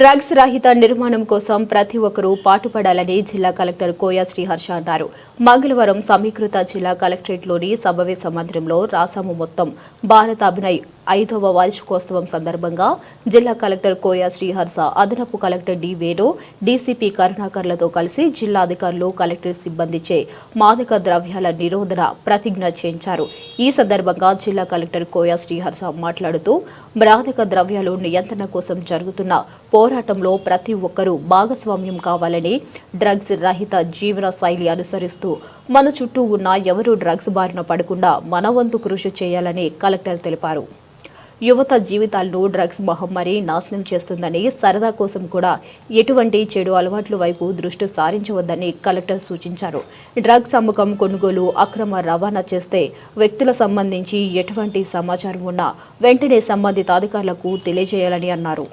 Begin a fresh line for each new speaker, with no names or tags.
Drugs రహిత నిర్మాణం కోసం ప్రతి ఒక్కరూ పాటుపడాలని జిల్లా కలెక్టర్ కోయా శ్రీహర్ష అన్నారు. మంగళవారం సమీకృత జిల్లా కలెక్టరేట్లోని సమావేశ మందిరంలో రాసాము మొత్తం. భారత అభినయ్ ఐదవ వార్షికోత్సవం సందర్భంగా జిల్లా కలెక్టర్ కోయా శ్రీహర్ష అదనపు కలెక్టర్ డి వేణు డీసీపీ కరుణాకర్లతో కలిసి జిల్లా అధికారులు కలెక్టర్ సిబ్బందిచే మాదక ద్రవ్యాల నిరోధన ప్రతిజ్ఞ చేయించారు. ఈ సందర్భంగా జిల్లా కలెక్టర్ కోయా శ్రీహర్ష మాట్లాడుతూ మాదక ద్రవ్యాలు నియంత్రణ కోసం జరుగుతున్న పోరాటంలో ప్రతి ఒక్కరూ భాగస్వామ్యం కావాలని డ్రగ్స్ రహిత జీవన శైలి అనుసరిస్తూ మన చుట్టూ ఉన్న ఎవరూ డ్రగ్స్ బారిన పడకుండా మనవంతు కృషి చేయాలని కలెక్టర్ తెలిపారు. యువత జీవితాలను డ్రగ్స్ మహమ్మారి నాశనం చేస్తుందని సరదా కోసం కూడా ఎటువంటి చెడు అలవాట్ల వైపు దృష్టి సారించవద్దని కలెక్టర్ సూచించారు. డ్రగ్స్ అమ్మకం కొనుగోలు అక్రమ రవాణా చేస్తే వ్యక్తుల సంబంధించి ఎటువంటి సమాచారం ఉన్నా వెంటనే సంబంధిత అధికారులకు తెలియజేయాలని అన్నారు.